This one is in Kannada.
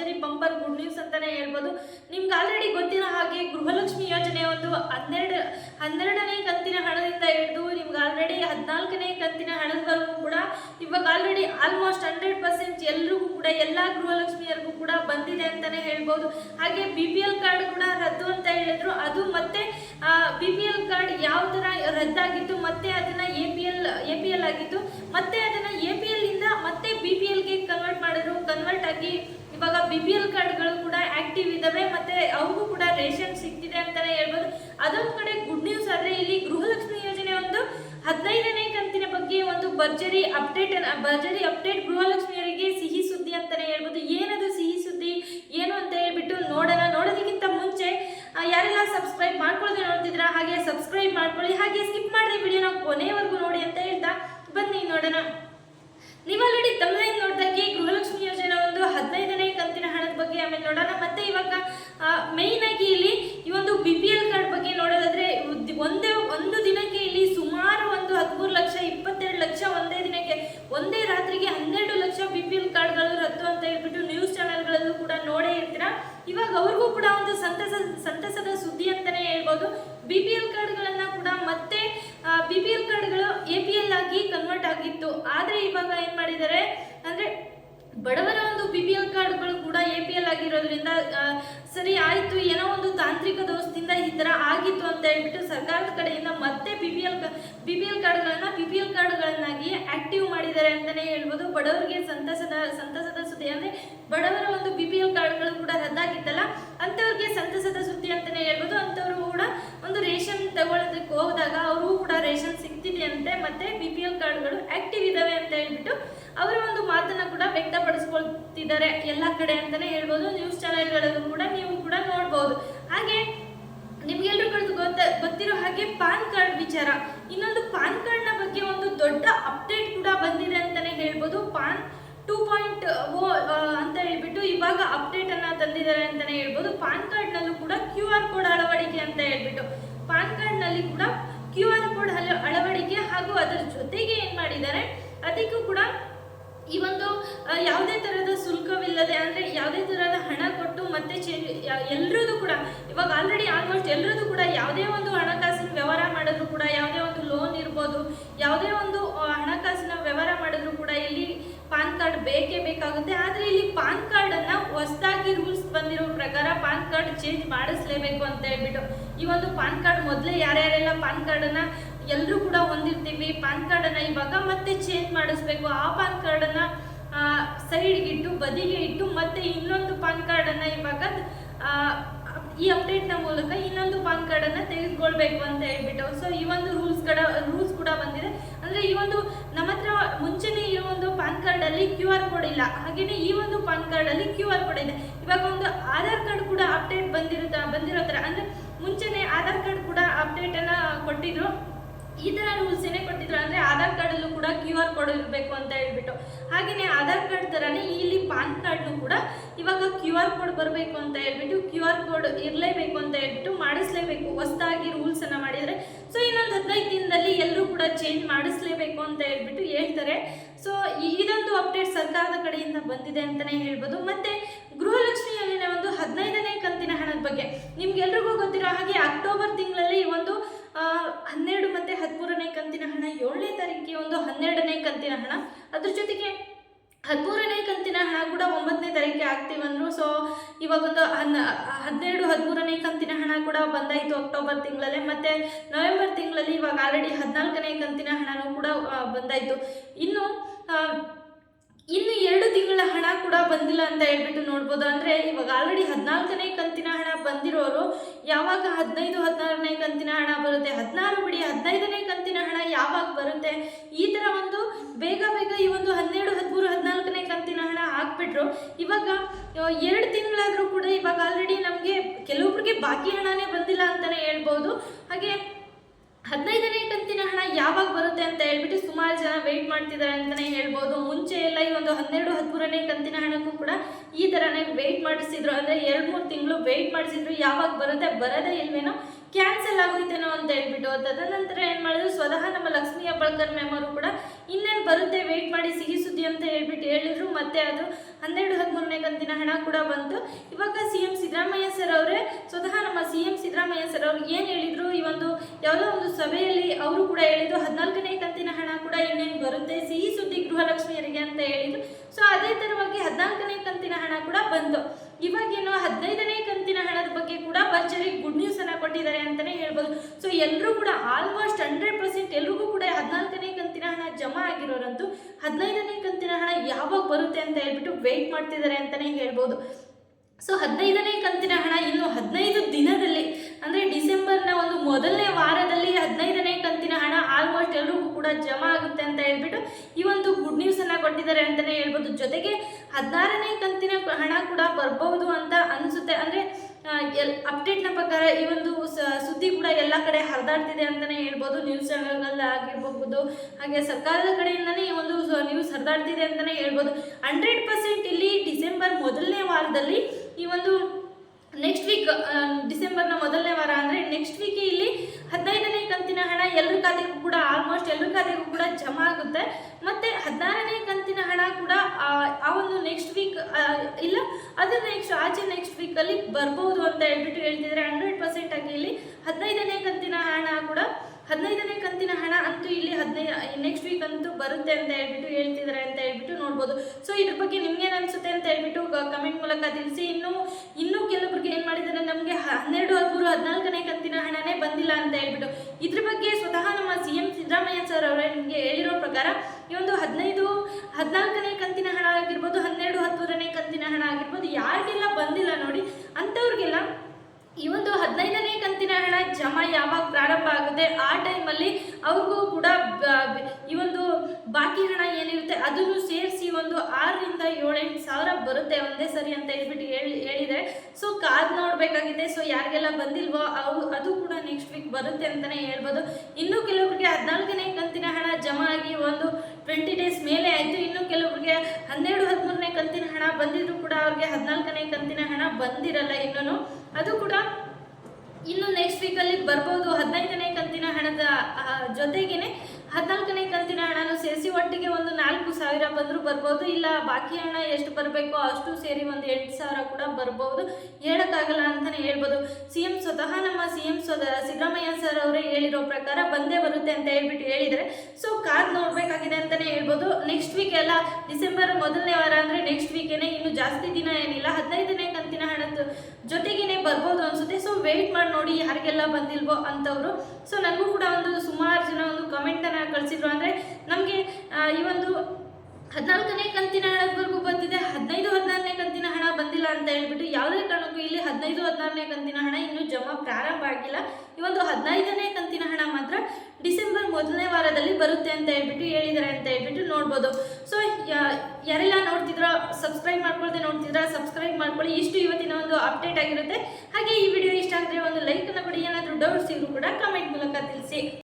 ಭರ್ಜರಿ ಬಂಪರ್ ಗುಡ್ ನ್ಯೂಸ್ ಅಂತಾನೆ ಹೇಳ್ಬೋದು. ನಿಮ್ಗೆ ಆಲ್ರೆಡಿ ಗೊತ್ತಿರೋ ಹಾಗೆ ಗೃಹಲಕ್ಷ್ಮಿ ಯೋಜನೆ ಒಂದು ಹನ್ನೆರಡು, ಹನ್ನೆರಡನೇ ಕಂತಿನ ಹಣದಿಂದ ಹಿಡಿದು ನಿಮ್ಗೆ ಆಲ್ರೆಡಿ ಹದಿನಾಲ್ಕನೇ ಕಂತಿನ ಹಣದವರೆಗೂ ಕೂಡ ಇವಾಗ ಆಲ್ರೆಡಿ ಆಲ್ಮೋಸ್ಟ್ ಹಂಡ್ರೆಡ್ ಪರ್ಸೆಂಟ್ ಎಲ್ರಿಗೂ ಕೂಡ, ಎಲ್ಲ ಗೃಹಲಕ್ಷ್ಮಿಯರಿಗೂ ಕೂಡ ಬಂದಿದೆ ಅಂತಾನೆ ಹೇಳ್ಬೋದು. ಹಾಗೆ ಬಿ ಪಿ ಎಲ್ ಕಾರ್ಡ್ ಕೂಡ ರದ್ದು ಅಂತ ಹೇಳಿದ್ರು. ಅದು ಮತ್ತೆ ಬಿ ಪಿ ಎಲ್ ಕಾರ್ಡ್ ಯಾವ ಥರ ರದ್ದಾಗಿತ್ತು, ಮತ್ತೆ ಅದನ್ನ A P L A P L ಆಗಿತ್ತು, ಮತ್ತೆ ಅದನ್ನ ಎ ಪಿ ಎಲ್ ಇಂದ ಮತ್ತೆ ಬಿ ಪಿ ಎಲ್ಗೆ ಕನ್ವರ್ಟ್ ಮಾಡಿದ್ರು. ಕನ್ವರ್ಟ್ ಆಗಿ ಇವಾಗ ಬಿ ಪಿ ಎಲ್ ಕಾರ್ಡ್ಗಳು ಕೂಡ ಆಕ್ಟಿವ್ ಇದ್ದಾವೆ ಮತ್ತೆ ಅವ್ರಿಗೂ ಕೂಡ ರೇಷನ್ ಸಿಗ್ತಿದೆ ಅಂತಾನೆ ಹೇಳ್ಬೋದು. ಅದೊಂದು ಕಡೆ ಗುಡ್ ನ್ಯೂಸ್ ಆದ್ರೆ ಇಲ್ಲಿ ಗೃಹಲಕ್ಷ್ಮಿ ಯೋಜನೆ ಒಂದು ಹದಿನೈದನೇ ಕಂತಿನ ಬಗ್ಗೆ ಒಂದು ಭರ್ಜರಿ ಅಪ್ಡೇಟ್ ಭರ್ಜರಿ ಅಪ್ಡೇಟ್ ಗೃಹಲಕ್ಷ್ಮಿಯರಿಗೆ ಸಿಹಿ ಸುದ್ದಿ ಅಂತಾನೆ ಹೇಳ್ಬೋದು. ಏನದು ಸಿಹಿ ಸುದ್ದಿ? ಏನು ಅಂತ ಹೇಳ್ಬಿಟ್ಟು ನೋಡೋಣ. ನೋಡೋದಕ್ಕಿಂತ ಮುಂಚೆ ಯಾರೆಲ್ಲ ಸಬ್ಸ್ಕ್ರೈಬ್ ಮಾಡ್ಕೊಳ್ಳದೆ ನೋಡ್ತಿದ್ರ ಹಾಗೆ ಸಬ್ಸ್ಕ್ರೈಬ್ ಮಾಡ್ಕೊಳ್ಳಿ. ಹಾಗೆ ಸ್ಕಿಪ್ ಮಾಡಿದ್ರೆ ವಿಡಿಯೋನ ಕೊನೆವರೆಗೂ ನೋಡಿ ಅಂತ ಹೇಳ್ತಾ ಬನ್ನಿ, ನೋಡೋಣ. ನೀವು ಆಲ್ರೆಡಿ ತಮಿಳಿನ ನೋಡ್ದಾಗೆ ಗೃಹಲಕ್ಷ್ಮಿ ಯೋಜನೆ ಒಂದು ಹದಿನೈದನೇ ಕಂತಿನ ಹಣದ ಬಗ್ಗೆ ನೋಡೋಣ. ಮತ್ತೆ ಇವಾಗ ಮೇಯ್ನ್ ಆಗಿ ಇಲ್ಲಿ ಈ ಒಂದು ಬಿ ಪಿ ಎಲ್ ಕಾರ್ಡ್ ಬಗ್ಗೆ ನೋಡೋದಾದ್ರೆ ಒಂದೇ, ಒಂದು ದಿನಕ್ಕೆ ಇಲ್ಲಿ ಸುಮಾರು ಒಂದು ಹದಿಮೂರು ಲಕ್ಷ, ಇಪ್ಪತ್ತೆರಡು ಲಕ್ಷ ಒಂದೇ ದಿನಕ್ಕೆ, ಒಂದೇ ರಾತ್ರಿಗೆ ಹನ್ನೆರಡು ಲಕ್ಷ ಬಿ ಪಿ ಎಲ್ ಕಾರ್ಡ್ಗಳು ರದ್ದು ಅಂತ ಹೇಳ್ಬಿಟ್ಟು ನ್ಯೂಸ್ ಚಾನೆಲ್ಗಳಲ್ಲೂ ಕೂಡ ನೋಡೇ ಇರ್ತೀರಾ? ಇವಾಗ ಅವ್ರಿಗೂ ಕೂಡ ಒಂದು ಸಂತಸ, ಸಂತಸದ ಸುದ್ದಿ ಅಂತಾನೆ ಹೇಳ್ಬೋದು. ಬಿ ಪಿ ಎಲ್ ಕಾರ್ಡ್ಗಳನ್ನ ಕೂಡ ಮತ್ತೆ ಬಿ ಪಿ ಎಲ್ ಕಾರ್ಡ್ಗಳು ಎ ಪಿ ಎಲ್ ಆಗಿ ಕನ್ವರ್ಟ್ ಆಗಿತ್ತು ಆದರೆ ಇವಾಗ ಏನು ಮಾಡಿದ್ದಾರೆ ಅಂದರೆ ಬಡವರ ಒಂದು ಬಿ ಪಿ ಎಲ್ ಕಾರ್ಡ್ಗಳು ಕೂಡ ಎ ಎಲ್ ಸರಿ ಆಯಿತು, ಏನೋ ಒಂದು ತಾಂತ್ರಿಕ ದೋಷದಿಂದ ಈ ಥರ ಆಗಿತ್ತು ಅಂತ ಹೇಳ್ಬಿಟ್ಟು ಸರ್ಕಾರದ ಕಡೆಯಿಂದ ಮತ್ತೆ B P L B P L ಕಾರ್ಡ್ಗಳನ್ನು ಬಿ ಪಿ ಎಲ್ ಕಾರ್ಡ್ಗಳನ್ನಾಗಿ ಆಕ್ಟಿವ್ ಮಾಡಿದ್ದಾರೆ ಅಂತಲೇ ಹೇಳ್ಬೋದು. ಬಡವರಿಗೆ ಸಂತಸದ ಸಂತಸದ ಸುದ್ದಿ ಅಂದರೆ, ಬಡವರ ಒಂದು ಬಿ ಪಿ ಎಲ್ ಕಾರ್ಡ್ಗಳು ಕೂಡ ರದ್ದಾಗಿತ್ತಲ್ಲ, ಅಂಥವ್ರಿಗೆ ಸಂತಸದ ಸುದ್ದಿ ಅಂತಲೇ ಹೇಳ್ಬೋದು. ಅಂಥವ್ರು ಕೂಡ ಒಂದು ರೇಷನ್ ತಗೊಳ್ಳೋದಕ್ಕೆ ಹೋದಾಗ ಅವರು ಕೂಡ ರೇಷನ್ ಸಿಗ್ತಿದೆ ಅಂತೆ, ಮತ್ತೆ ಬಿ ಪಿ ಎಲ್ ಕಾರ್ಡ್ಗಳು ಆಕ್ಟಿವ್ ಇದ್ದಾವೆ ಅಂತ ಹೇಳ್ಬಿಟ್ಟು ಅವರ ಒಂದು ಮಾತನ್ನ ಕೂಡ ವ್ಯಕ್ತಪಡಿಸ್ಕೊಳ್ತಿದ್ದಾರೆ ಎಲ್ಲ ಕಡೆ ಅಂತಾನೆ ಹೇಳ್ಬೋದು. ನ್ಯೂಸ್ ಚಾನೆಲ್ಗಳಲ್ಲೂ ಕೂಡ ನೀವು ಕೂಡ ನೋಡ್ಬೋದು. ಹಾಗೆ ನಿಮ್ಗೆಲ್ರಿಗೂ ಗೊತ್ತ ಗೊತ್ತಿರೋ ಹಾಗೆ ಪಾನ್ ಕಾರ್ಡ್ ವಿಚಾರ. ಇನ್ನೊಂದು ಪಾನ್ ಕಾರ್ಡ್ನ ಬಗ್ಗೆ ಒಂದು ದೊಡ್ಡ ಅಪ್ಡೇಟ್ ಕೂಡ ಬಂದಿದೆ ಅಂತಾನೆ ಹೇಳ್ಬೋದು. ಪಾನ್ ಟೂ ಪಾಯಿಂಟ್ ಓ ಅಂತ ಹೇಳ್ಬಿಟ್ಟು ಇವಾಗ ಅಪ್ಡೇಟ್ ಅನ್ನ ತಂದಿದ್ದಾರೆ ಅಂತಾನೆ ಹೇಳ್ಬೋದು. ಪಾನ್ ಕಾರ್ಡ್ನಲ್ಲೂ ಕೂಡ ಕ್ಯೂ ಆರ್ ಕೋಡ್ ಅಳವಡಿಕೆ ಅಂತ ಹೇಳ್ಬಿಟ್ಟು. ಪಾನ್ ಕಾರ್ಡ್ನಲ್ಲಿ ಕೂಡ ಕ್ಯೂ ಆರ್ ಕೋಡ್ ಅಳವಡಿಕೆ ಹಾಗೂ ಅದರ ಜೊತೆಗೆ ಏನು ಮಾಡಿದ್ದಾರೆ, ಅದಕ್ಕೂ ಕೂಡ ಈ ಒಂದು ಯಾವುದೇ ಥರದ ಶುಲ್ಕವಿಲ್ಲದೆ ಅಂದರೆ ಯಾವುದೇ ಥರದ ಹಣ ಕೊಟ್ಟು ಮತ್ತೆ ಎಲ್ಲರದು ಕೂಡ, ಇವಾಗ ಆಲ್ರೆಡಿ ಆಲ್ಮೋಸ್ಟ್ ಎಲ್ಲರದು ಕೂಡ ಯಾವುದೇ ಒಂದು ಹಣಕಾಸಿನ ವ್ಯವಹಾರ ಮಾಡಿದ್ರು ಕೂಡ, ಯಾವುದೇ ಒಂದು ಲೋನ್ ಇರ್ಬೋದು, ಯಾವುದೇ ಒಂದು ಹಣಕಾಸಿನ ವ್ಯವಹಾರ ಮಾಡಿದ್ರು ಕೂಡ ಇಲ್ಲಿ ಪಾನ್ ಕಾರ್ಡ್ ಬೇಕೇ ಬೇಕಾಗುತ್ತೆ. ಆದರೆ ಇಲ್ಲಿ ಪಾನ್ ಹೊಸದಾಗಿ ರೂಲ್ಸ್ ಬಂದಿರೋ ಪ್ರಕಾರ ಪಾನ್ ಕಾರ್ಡ್ ಚೇಂಜ್ ಮಾಡಿಸ್ಲೇಬೇಕು ಅಂತ ಹೇಳ್ಬಿಟ್ಟು. ಈ ಒಂದು ಪಾನ್ ಕಾರ್ಡ್ ಮೊದಲೇ ಯಾರ್ಯಾರೆಲ್ಲ ಪಾನ್ ಕಾರ್ಡನ್ನು ಎಲ್ಲರೂ ಕೂಡ ಹೊಂದಿರ್ತೀವಿ. ಪಾನ್ ಕಾರ್ಡನ್ನು ಇವಾಗ ಮತ್ತೆ ಚೇಂಜ್ ಮಾಡಿಸ್ಬೇಕು. ಆ ಪಾನ್ ಕಾರ್ಡನ್ನು ಸೈಡ್ಗಿಟ್ಟು ಬದಿಗೆ ಇಟ್ಟು ಮತ್ತೆ ಇನ್ನೊಂದು ಪಾನ್ ಕಾರ್ಡನ್ನು ಇವಾಗ ಈ ಅಪ್ಡೇಟ್ನ ಮೂಲಕ ಇನ್ನೊಂದು ಪಾನ್ ಕಾರ್ಡನ್ನು ತೆಗೆದುಕೊಳ್ಬೇಕು ಅಂತ ಹೇಳ್ಬಿಟ್ಟು. ಸೊ ಈ ಒಂದು ರೂಲ್ಸ್ ಕಡ ರೂಲ್ಸ್ ಕೂಡ ಬಂದಿದೆ. ಅಂದರೆ ಈ ಒಂದು ನಮ್ಮ ಹತ್ರ ಮುಂಚೆನೆ ಈ ಒಂದು ಪಾನ್ ಕಾರ್ಡಲ್ಲಿ ಕ್ಯೂ ಆರ್ ಕೋಡ್ ಇಲ್ಲ. ಹಾಗೆಯೇ ಈ ಒಂದು ಪಾನ್ ಕಾರ್ಡಲ್ಲಿ ಕ್ಯೂ ಆರ್ ಕೋಡ್ ಇದೆ. ಇವಾಗ ಒಂದು ಆಧಾರ್ ಕಾರ್ಡ್ ಕೂಡ ಅಪ್ಡೇಟ್ ಬಂದಿರುತ್ತ, ಬಂದಿರೋ ಥರ ಅಂದರೆ ಮುಂಚೆನೇ ಆಧಾರ್ ಕಾರ್ಡ್ ಕೂಡ ಅಪ್ಡೇಟನ್ನು ಕೊಟ್ಟಿದ್ರು. ಈ ಥರ ರೂಲ್ಸ್ ಏನೇ ಕೊಟ್ಟಿದ್ರು ಅಂದರೆ ಆಧಾರ್ ಕಾರ್ಡಲ್ಲೂ ಕೂಡ ಕ್ಯೂ ಆರ್ ಕೋಡ್ ಇರಬೇಕು ಅಂತ ಹೇಳ್ಬಿಟ್ಟು. ಹಾಗೆಯೇ ಆಧಾರ್ ಕಾರ್ಡ್ ಥರನೇ ಇಲ್ಲಿ ಪಾನ್ ಕಾರ್ಡ್ನು ಕೂಡ ಇವಾಗ ಕ್ಯೂ ಆರ್ ಕೋಡ್ ಬರಬೇಕು ಅಂತ ಹೇಳ್ಬಿಟ್ಟು ಕ್ಯೂ ಆರ್ ಕೋಡ್ ಇರಲೇಬೇಕು ಅಂತ ಹೇಳ್ಬಿಟ್ಟು ಮಾಡಿಸ್ಲೇಬೇಕು. ಹೊಸದಾಗಿ ರೂಲ್ಸನ್ನು ಮಾಡಿದರೆ. ಸೊ ಇನ್ನೊಂದು ಹದಿನೈದು ದಿನದಲ್ಲಿ ಎಲ್ಲರೂ ಕೂಡ ಚೇಂಜ್ ಮಾಡಿಸ್ಲೇಬೇಕು ಅಂತ ಹೇಳ್ಬಿಟ್ಟು ಹೇಳ್ತಾರೆ. ಸೊ ಇದೊಂದು ಅಪ್ಡೇಟ್ ಸರ್ಕಾರದ ಕಡೆಯಿಂದ ಬಂದಿದೆ ಅಂತಲೇ ಹೇಳ್ಬೋದು. ಮತ್ತು ಗೃಹಲಕ್ಷ್ಮಿಯಲ್ಲಿನ ಒಂದು ಹದಿನೈದನೇ ಕಂತಿನ ಹಣದ ಬಗ್ಗೆ. ನಿಮ್ಗೆಲ್ರಿಗೂ ಗೊತ್ತಿರೋ ಹಾಗೆ ಅಕ್ಟೋಬರ್ ತಿಂಗಳಲ್ಲಿ ಒಂದು ಹನ್ನೆರಡು ಮತ್ತು ಹದಿಮೂರನೇ ಕಂತಿನ ಹಣ, ಏಳನೇ ತಾರೀಕಿಗೆ ಒಂದು ಹನ್ನೆರಡನೇ ಕಂತಿನ ಹಣ. ಅದ್ರ ಜೊತೆಗೆ ಹದಿಮೂರನೇ ಕಂತಿನ ಹಣ ಕೂಡ ಒಂಬತ್ತನೇ ತಾರೀಕಿಗೆ ಆಗ್ತೀವಂದ್ರು ಸೊ ಇವಾಗೊಂದು ಹನ್ನ ಹದಿನೇಳು, ಹದಿಮೂರನೇ ಕಂತಿನ ಹಣ ಕೂಡ ಬಂದಾಯಿತು ಅಕ್ಟೋಬರ್ ತಿಂಗಳಲ್ಲೇ. ಮತ್ತು ನವೆಂಬರ್ ತಿಂಗಳಲ್ಲಿ ಇವಾಗ ಆಲ್ರೆಡಿ ಹದಿನಾಲ್ಕನೇ ಕಂತಿನ ಹಣನೂ ಕೂಡ ಬಂದಾಯಿತು. ಇನ್ನು ಇನ್ನು ಎರಡು ತಿಂಗಳ ಹಣ ಕೂಡ ಬಂದಿಲ್ಲ ಅಂತ ಹೇಳ್ಬಿಟ್ಟು ನೋಡ್ಬೋದು. ಅಂದರೆ ಇವಾಗ ಆಲ್ರೆಡಿ ಹದಿನಾಲ್ಕನೇ ಕಂತಿನ ಹಣ ಬಂದಿರೋರು, ಯಾವಾಗ ಹದಿನೈದು, ಹದಿನಾರನೇ ಕಂತಿನ ಹಣ ಬರುತ್ತೆ ಹದಿನಾರು ಬಿಡಿ ಹದಿನೈದನೇ ಕಂತಿನ ಹಣ ಯಾವಾಗ ಬರುತ್ತೆ? ಈ ಥರ ಒಂದು ಬೇಗ ಬೇಗ ಈ ಒಂದು ಹನ್ನೆರಡು, ಹದಿಮೂರು, ಹದಿನಾಲ್ಕನೇ ಕಂತಿನ ಹಣ ಹಾಕ್ಬಿಟ್ರು. ಇವಾಗ ಎರಡು ತಿಂಗಳಾದರೂ ಕೂಡ ಇವಾಗ ಆಲ್ರೆಡಿ ನಮಗೆ ಕೆಲವೊಬ್ರಿಗೆ ಬಾಕಿ ಹಣನೇ ಬಂದಿಲ್ಲ ಅಂತಲೇ ಹೇಳ್ಬೋದು. ಹಾಗೆ ಹದಿನೈದನೇ ಕಂತಿನ ಹಣ ಯಾವಾಗ ಬರುತ್ತೆ ಅಂತ ಹೇಳ್ಬಿಟ್ಟು ಸುಮಾರು ಜನ ವೆಯ್ಟ್ ಮಾಡ್ತಿದ್ದಾರೆ ಅಂತಲೇ ಹೇಳ್ಬೋದು. ಮುಂಚೆ ಎಲ್ಲ ಈ ಒಂದು ಹನ್ನೆರಡು, ಹದಿಮೂರನೇ ಕಂತಿನ ಹಣಕ್ಕೂ ಕೂಡ ಈ ಥರನೇ ವೆಯ್ಟ್ ಮಾಡಿಸಿದ್ರು. ಅಂದರೆ ಎರಡು, ಮೂರು ತಿಂಗಳು ವೆಯ್ಟ್ ಮಾಡಿಸಿದ್ರು. ಯಾವಾಗ ಬರುತ್ತೆ, ಬರೋದೇ ಇಲ್ವೇನೋ ಕ್ಯಾನ್ಸಲ್ ಆಗೋಯ್ತೇನೋ ಅಂತ ಹೇಳ್ಬಿಟ್ಟು ತದನಂತರ ಏನು ಮಾಡಿದ್ರು? ಸ್ವತಃ ನಮ್ಮ ಲಕ್ಷ್ಮೀ ಹೆಬ್ಬಾಳ್ಕರ್ ಮ್ಯಾಮ್ ಕೂಡ ಇನ್ನೇನು ಬರುತ್ತೆ ವೆಯ್ಟ್ ಮಾಡಿ ಸಿಹಿ ಸುದ್ದಿ ಅಂತ ಹೇಳ್ಬಿಟ್ಟು ಹೇಳಿದ್ರು. ಮತ್ತೆ ಅದು ಹನ್ನೆರಡು ಹದಿಮೂರನೇ ಕಂತಿನ ಹಣ ಕೂಡ ಬಂತು. ಇವಾಗ ಸಿ ಎಂ ಸಿದ್ದರಾಮಯ್ಯ ಸರ್ ಅವರೇ, ಸ್ವತಃ ನಮ್ಮ ಸಿ ಎಂ ಸಿದ್ದರಾಮಯ್ಯ ಸರ್ ಅವರು ಏನು ಹೇಳಿದ್ರು? ಈ ಒಂದು ಯಾವುದೋ ಒಂದು ಸಭೆಯಲ್ಲಿ ಅವರು ಕೂಡ ಹೇಳಿದ್ರು ಹದಿನಾಲ್ಕನೇ ಕಂತಿನ ಹಣ ಕೂಡ ಇನ್ನೇನು ಬರುತ್ತೆ, ಸಿಹಿ ಸುದ್ದಿ ಗೃಹಲಕ್ಷ್ಮಿಯರಿಗೆ ಅಂತ ಹೇಳಿದ್ರು. ಸೊ ಅದೇ ಥರವಾಗಿ ಹದಿನಾಲ್ಕನೇ ಕಂತಿನ ಹಣ ಕೂಡ ಬಂತು. ಇವಾಗೇನು ಹದಿನೈದನೇ ಭರ್ಜರಿ ಗುಡ್ ನ್ಯೂಸ್ ಅನ್ನ ಕೊಟ್ಟಿದ್ದಾರೆ ಅಂತಾನೆ ಹೇಳ್ಬೋದು. ಸೊ ಎಲ್ಲರೂ ಕೂಡ ಆಲ್ಮೋಸ್ಟ್ ಹಂಡ್ರೆಡ್ ಪರ್ಸೆಂಟ್ ಎಲ್ರಿಗೂ ಕೂಡ ಹದಿನಾಲ್ಕನೇ ಕಂತಿನ ಹಣ ಜಮಾ ಆಗಿರೋರಂತೂ ಹದಿನೈದನೇ ಕಂತಿನ ಹಣ ಯಾವಾಗ ಬರುತ್ತೆ ಅಂತ ಹೇಳ್ಬಿಟ್ಟು ವೆಯ್ಟ್ ಮಾಡ್ತಿದ್ದಾರೆ ಅಂತಾನೆ ಹೇಳ್ಬೋದು. ಸೊ ಹದಿನೈದನೇ ಕಂತಿನ ಹಣ ಇನ್ನು ಹದಿನೈದು ದಿನದಲ್ಲಿ, ಅಂದರೆ ಡಿಸೆಂಬರ್ನ ಒಂದು ಮೊದಲನೇ ವಾರದಲ್ಲಿ ಹದಿನೈದನೇ ಕಂತಿನ ಹಣ ಆಲ್ಮೋಸ್ಟ್ ಎಲ್ರಿಗೂ ಕೂಡ ಜಮಾ ಆಗುತ್ತೆ ಅಂತ ಹೇಳ್ಬಿಟ್ಟು ಈ ಒಂದು ಗುಡ್ ನ್ಯೂಸನ್ನು ಕೊಟ್ಟಿದ್ದಾರೆ ಅಂತಲೇ ಹೇಳ್ಬೋದು. ಜೊತೆಗೆ ಹದಿನಾರನೇ ಕಂತಿನ ಹಣ ಕೂಡ ಬರ್ಬೋದು ಅಂತ ಅನಿಸುತ್ತೆ. ಅಂದರೆ ಎಲ್ ಅಪ್ಡೇಟ್ನ ಪ್ರಕಾರ ಈ ಒಂದು ಸುದ್ದಿ ಕೂಡ ಎಲ್ಲ ಕಡೆ ಹರಿದಾಡ್ತಿದೆ ಅಂತಲೇ ಹೇಳ್ಬೋದು. ನ್ಯೂಸ್ ಚಾನಲ್ಗಳಲ್ಲಿ ಆಗಿರ್ಬೋದು ಹಾಗೆ ಸರ್ಕಾರದ ಕಡೆಯಿಂದನೇ ಈ ಒಂದು ನ್ಯೂಸ್ ಹರಿದಾಡ್ತಿದೆ ಅಂತಲೇ ಹೇಳ್ಬೋದು. ಹಂಡ್ರೆಡ್ ಪರ್ಸೆಂಟ್ ಇಲ್ಲಿ ಡಿಸೆಂಬರ್ ಮೊದಲನೇ ವಾರದಲ್ಲಿ ಈ ಒಂದು ನೆಕ್ಸ್ಟ್ ವೀಕ್ ಡಿಸೆಂಬರ್ನ ಮೊದಲನೇ ವಾರ ಅಂದರೆ ನೆಕ್ಸ್ಟ್ ವೀಕ್ ಇಲ್ಲಿ ಹದಿನೈದನೇ ಕಂತಿನ ಹಣ ಎಲ್ಲರ ಖಾತೆಗೂ ಕೂಡ ಆಲ್ಮೋಸ್ಟ್ ಎಲ್ಲರ ಖಾತೆಗೂ ಕೂಡ ಜಮಾ ಆಗುತ್ತೆ. ಮತ್ತು ಹದಿನಾರನೇ ಕಂತಿನ ಹಣ ಕೂಡ ಆ, ಒಂದು ನೆಕ್ಸ್ಟ್ ಇಲ್ಲ, ಅದು ನೆಕ್ಸ್ಟ್ ಆಚೆ ನೆಕ್ಸ್ಟ್ ವೀಕಲ್ಲಿ ಬರ್ಬೋದು ಅಂತ ಹೇಳ್ಬಿಟ್ಟು ಹೇಳ್ತಿದ್ರೆ ಹಂಡ್ರೆಡ್ ಪರ್ಸೆಂಟ್ ಆಗಿ ಇಲ್ಲಿ ಹದಿನೈದನೇ ಕಂತಿನ ಹಣ ಕೂಡ, ಹದಿನೈದನೇ ಕಂತಿನ ಹಣ ಅಂತೂ ಇಲ್ಲಿ ಹದಿನೈದು ನೆಕ್ಸ್ಟ್ ವೀಕ್ ಅಂತೂ ಬರುತ್ತೆ ಅಂತ ಹೇಳ್ಬಿಟ್ಟು ಹೇಳ್ತಿದ್ದಾರೆ ಅಂತ ಹೇಳ್ಬಿಟ್ಟು ನೋಡ್ಬೋದು. ಸೊ ಇದ್ರ ಬಗ್ಗೆ ನಿಮ್ಗೇನು ಅನಿಸುತ್ತೆ ಅಂತ ಹೇಳ್ಬಿಟ್ಟು ಕಮೆಂಟ್ ಮೂಲಕ ತಿಳಿಸಿ. ಇನ್ನು, ಇನ್ನೂ ಮಾಡಿದ್ದಾರೆ ನಮಗೆ ಹನ್ನೆರಡು ಹದಿಮೂರು ಹದಿನಾಲ್ಕನೇ ಕಂತಿನ ಹಣನೇ ಬಂದಿಲ್ಲ ಅಂತ ಹೇಳ್ಬಿಟ್ಟು. ಇದ್ರ ಬಗ್ಗೆ ಸ್ವತಃ ನಮ್ಮ ಸಿ ಎಂ ಸಿದ್ದರಾಮಯ್ಯ ಸರ್ ಅವರೇ ನಿಮಗೆ ಹೇಳಿರೋ ಪ್ರಕಾರ ಈ ಒಂದು ಹದಿನೈದು ಹದಿನಾಲ್ಕನೇ ಕಂತಿನ ಹಣ ಆಗಿರ್ಬೋದು ಹನ್ನೆರಡು ಹದಿಮೂರನೇ ಕಂತಿನ ಹಣ ಆಗಿರ್ಬೋದು ಯಾರಿಗೆಲ್ಲ ಬಂದಿಲ್ಲ ನೋಡಿ ಅಂಥವ್ರಿಗೆಲ್ಲ ಈ ಒಂದು ಹದಿನೈದನೇ ಜಮಾ ಯಾವಾಗ ಪ್ರಾರಂಭ ಆಗುತ್ತೆ, ಆ ಟೈಮಲ್ಲಿ ಅವ್ರಿಗೂ ಕೂಡ ಈ ಒಂದು ಬಾಕಿ ಹಣ ಏನಿರುತ್ತೆ ಅದನ್ನು ಸೇರಿಸಿ ಒಂದು ಆರರಿಂದ ಏಳೆಂಟು ಸಾವಿರ ಬರುತ್ತೆ ಒಂದೇ ಸರಿ ಅಂತ ಹೇಳ್ಬಿಟ್ಟು ಹೇಳಿ ಹೇಳಿದರೆ ಸೊ ಕಾದ್ ನೋಡಬೇಕಾಗಿದೆ. ಸೊ ಯಾರಿಗೆಲ್ಲ ಬಂದಿಲ್ವೋ ಅವು, ಅದು ಕೂಡ ನೆಕ್ಸ್ಟ್ ವೀಕ್ ಬರುತ್ತೆ ಅಂತಲೇ ಹೇಳ್ಬೋದು. ಇನ್ನೂ ಕೆಲವರಿಗೆ ಹದಿನಾಲ್ಕನೇ ಕಂತಿನ ಹಣ ಜಮಾ ಆಗಿ ಒಂದು ಟ್ವೆಂಟಿ ಡೇಸ್ ಮೇಲೆ ಆಯಿತು. ಇನ್ನು ಕೆಲವರಿಗೆ ಹನ್ನೆರಡು, ಹದಿಮೂರನೇ ಕಂತಿನ ಹಣ ಬಂದಿದ್ರು ಕೂಡ ಅವ್ರಿಗೆ ಹದಿನಾಲ್ಕನೇ ಕಂತಿನ ಹಣ ಬಂದಿರಲ್ಲ ಇನ್ನು ನೆಕ್ಸ್ಟ್ ವೀಕಲ್ಲಿ ಬರ್ಬೋದು ಹದಿನೈದನೇ ಕಂತಿನ ಹಣದ ಜೊತೆಗೇನೆ ಹದಿನಾಲ್ಕನೇ ಕಂತಿನ ಹಣನು ಸೇರಿಸಿ ಒಟ್ಟಿಗೆ ಒಂದು ನಾಲ್ಕು ಸಾವಿರ ಬಂದರೂ ಬರ್ಬೋದು. ಇಲ್ಲ, ಬಾಕಿ ಹಣ ಎಷ್ಟು ಬರಬೇಕೋ ಅಷ್ಟು ಸೇರಿ ಒಂದು ಎಂಟು ಸಾವಿರ ಕೂಡ ಬರ್ಬೋದು. ಹೇಳೋಕ್ಕಾಗಲ್ಲ ಅಂತಲೇ ಹೇಳ್ಬೋದು. ಸಿ ಎಂ ಸ್ವತಃ ನಮ್ಮ ಸಿ ಎಂ ಸ್ವ ಸಿದ್ದರಾಮಯ್ಯ ಸರ್ ಅವರೇ ಹೇಳಿರೋ ಪ್ರಕಾರ ಬಂದೇ ಬರುತ್ತೆ ಅಂತ ಹೇಳ್ಬಿಟ್ಟು ಹೇಳಿದರೆ ಸೊ ಕಾದ್ ನೋಡಬೇಕಾಗಿದೆ ಅಂತಲೇ ಹೇಳ್ಬೋದು. ನೆಕ್ಸ್ಟ್ ವೀಕ್ ಎಲ್ಲ ಡಿಸೆಂಬರ್ ಮೊದಲನೇ ವಾರ ಅಂದರೆ ನೆಕ್ಸ್ಟ್ ವೀಕೇನೆ ಇನ್ನು ಜಾಸ್ತಿ ದಿನ ಏನಿಲ್ಲ. ಹದಿನೈದನೇ ಕಂತಿನ ಹಣದ ಜೊತೆಗೇನೆ ಬರ್ಬೋದು ಅನಿಸುತ್ತೆ. ಸೊ ವೆಯ್ಟ್ ಮಾಡಿ ನೋಡಿ ಯಾರಿಗೆಲ್ಲ ಬಂದಿಲ್ವೋ ಅಂತವರು. ಸೊ ನನಗೂ ಕೂಡ ಒಂದು ಸುಮಾರು ಜನ ಒಂದು ಕಮೆಂಟನ್ನು ಕಳಿಸಿದ್ರು ಅಂದರೆ ನಮಗೆ ಈ ಒಂದು ಹದಿನಾಲ್ಕನೇ ಕಂತಿನ ಹಣದವರೆಗೂ ಬಂದಿದೆ ಹದಿನೈದು, ಹದಿನಾರನೇ ಕಂತಿನ ಹಣ ಬಂದಿಲ್ಲ ಅಂತ ಹೇಳ್ಬಿಟ್ಟು ಯಾವುದೇ ಕಾರಣಕ್ಕೂ ಇಲ್ಲಿ ಹದಿನೈದು, ಹದಿನಾರನೇ ಕಂತಿನ ಹಣ ಇನ್ನೂ ಜಮಾ ಪ್ರಾರಂಭ ಆಗಿಲ್ಲ. ಈ ಒಂದು ಹದಿನೈದನೇ ಕಂತಿನ ಹಣ ಮಾತ್ರ ಡಿಸೆಂಬರ್ ಮೊದಲನೇ ವಾರದಲ್ಲಿ ಬರುತ್ತೆ ಅಂತ ಹೇಳ್ಬಿಟ್ಟು ಹೇಳಿದ್ದಾರೆ ಅಂತ ಹೇಳ್ಬಿಟ್ಟು ನೋಡ್ಬೋದು. ಸೊ ಯಾರೆಲ್ಲ ನೋಡ್ತಿದ್ರ ಸಬ್ಸ್ಕ್ರೈಬ್ ಮಾಡ್ಕೊಳ್ದೆ ನೋಡ್ತಿದ್ರ ಸಬ್ಸ್ಕ್ರೈಬ್ ಮಾಡ್ಕೊಳ್ಳಿ. ಇಷ್ಟು ಇವತ್ತಿನ ಒಂದು ಅಪ್ಡೇಟ್ ಆಗಿರುತ್ತೆ. ಹಾಗೆ ಈ ವಿಡಿಯೋ ಇಷ್ಟ ಆದರೆ ಒಂದು ಲೈಕನ್ನು ಕೊಡಿ. ಏನಾದರೂ ಡೌಟ್ಸ್ ಇದ್ರು ಕೂಡ ಕಮೆಂಟ್ ಮೂಲಕ ತಿಳಿಸಿ.